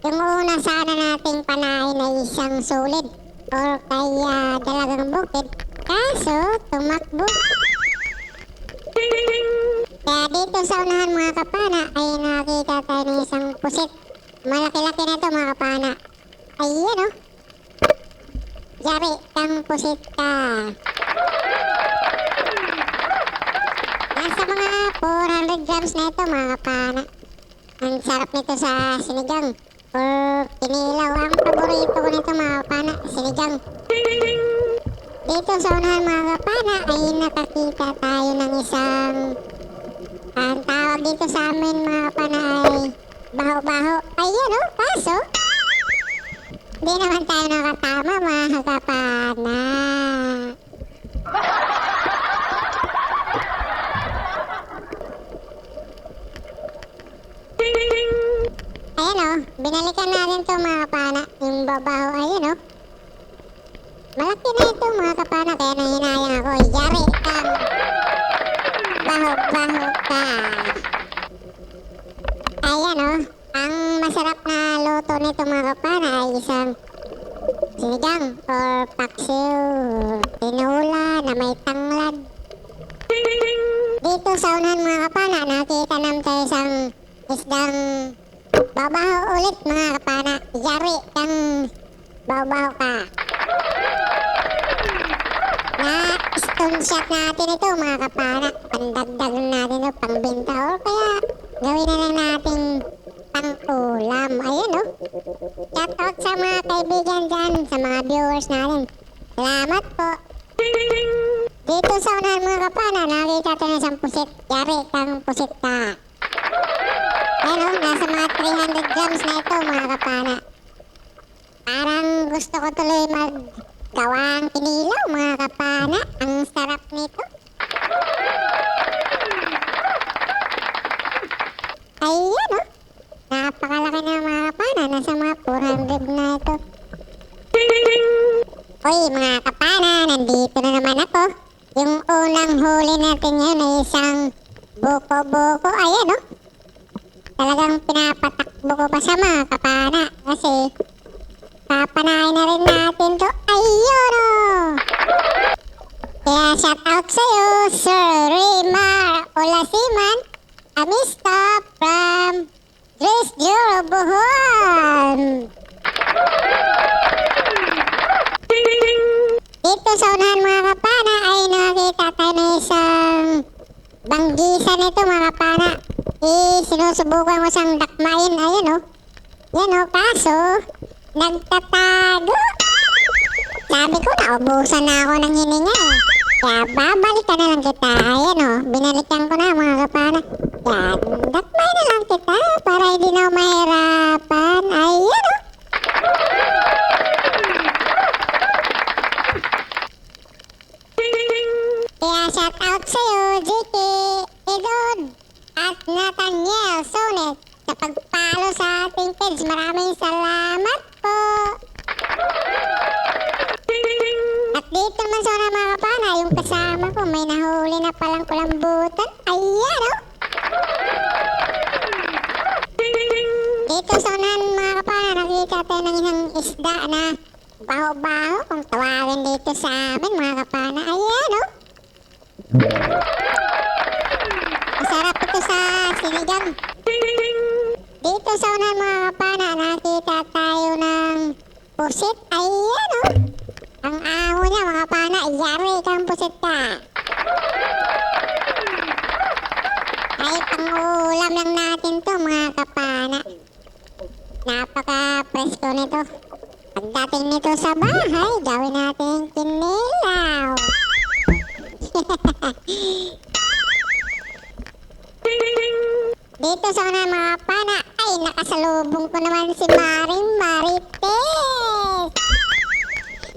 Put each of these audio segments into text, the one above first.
yung una sana nating panahin ay isang solid or kaya dalagang bukid. Kaso, tumakbo. Kaya dito sa unahan mga kapana ay nakita tayo ng isang pusit. Malaki-laki na ito mga kapana. Ayan o. Yari, kang pusit ka. Nasa mga 400 grams na ito mga kapana. Ang sarap nito sa sinigang. Or kinilaw. Ang paborito ko nito mga kapana, sinigang. Dito sa unahan mga kapana ay nakakita tayo ng isang ang tawag dito sa amin mga kapana ay baho-baho. Ayan o, kaso hindi naman tayo nakatama mga kapana. Ayan o, binalikan natin to mga kapana. Yung babaho, ayan o. Malaki na ito mga kapana, kaya nahinayang ako. Yari kang baho-baho ka. Ayan o, ang masarap na luto nito mga kapana ay isang sinigang or paksiw, tinula na may tanglad. Dito sa unahan mga kapana, nakita naman tayo isang isdang babaho ulit mga kapana. Yari kang babaho ka. Na stone shot natin ito mga kapana. Pandagdag natin ito pangbenta o kaya gawin na lang natin pang-ulam. Ayan o. Shout out sa mga kaibigan dyan, sa mga viewers natin. Salamat po. Dito sa unahan mga kapana, nakita tayo ng isang pusit. Yari kang pusit ka. Ayan o, nasa mga 300 grams na ito mga kapana. Parang gusto ko tuloy mag gawang kinilaw mga kapana. Ang sarap nito. Ayan o. Napakalaki na mga kapana. Nasa mga 400 na ito. Uy mga kapana, nandito na naman ako. Yung unang huli natin yun ay isang buko-buko. Ayan o. Talagang pinapatakbo ko pa sa mga kapana. Kasi papanain na rin natin to. Ayun o. Kaya shout out sa'yo, Sir Rimar Olasiman, Amista from Dres Juro, Bohol. Dito sa unahan mga kapana ay nakita tayo ng isang banggisan nito mga kapana. Eh, sinusubukan ko siyang dakmain. Ayun o. Yan o, kaso, nagtatago. Sabi ko, naubusan na ako ng hininga eh. Kaya babalikan na lang kita. Ayan o, binalikan ko na mga kapana. Yan, dakmay na lang kita para hindi na mahirapan. Ayan o. Kaya shout out sa'yo, JK, Edon, at Nathaniel Sonet sa pagpalo sa ating page. Maraming salamat po. At dito naman sa una mga kapana, yung kasama ko may nahuli na palang kulambutan. Ayan o. Dito sa unahan mga kapana, nakita tayo ng isang isda na baho-baho kung tawagin dito sa amin mga kapana. Ayan o. Masarap ito sa sinigang. Dito sa unahan mga kapana, nakita tayo ng pusit. Ayan o. Ang aho niya mga kapana, yari kang pusit ka. Ay, pang-ulam lang natin to mga kapana. Napaka-presko nito. Pagdating nito sa bahay, gawin natin kinilaw. Dito sa una mga pana, ay nakasalubong ko naman si Maring Marites.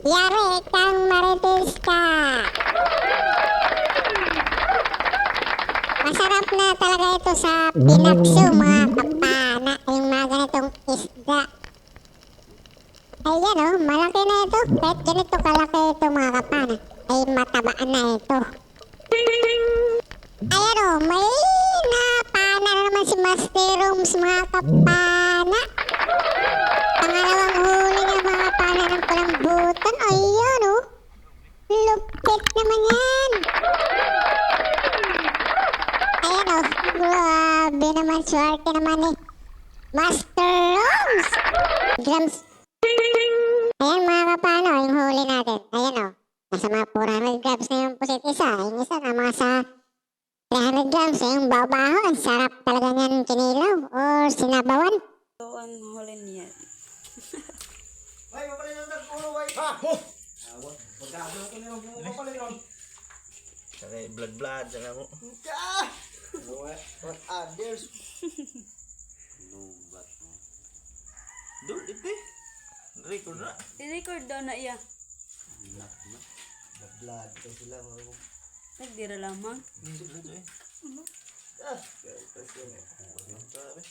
Yari kang Marites ka. Masarap na talaga ito sa pinakso mga kapana, yung mga ganitong isda. Ayan o, malaki na ito. Kahit ganito kalaki ito mga kapan. Ay matabaan na ito. Ayan o, oh, may napana na naman si Master Rooms mga kapana. Pangalawang huli na mga kapana ng palambutan. Ayan o. Lupit naman yan. Ayan o, oh, grabe naman. Swerte naman eh. Master Rooms! Grams Ayan mga kapano, yung huli natin. Ayan o. Nasa mga 400 grams na yung pusit isa. Yung isa na mga sa 300 grams. Eh, yung babaho, ang sarap talaga niyan kinilaw or sinabawan. Ito ang huli niya. Ay, mapalay ng nagpulo, ay. Ha! Oh! Pagkablo ko na yung mapalay nun. Sakay blood blood sa mo. Ah! What, what others? Dul ipi. Record na. I-record daw na iya. Blood ko sila mga Nagdira lamang. Hindi blood eh. Ah! Sabi.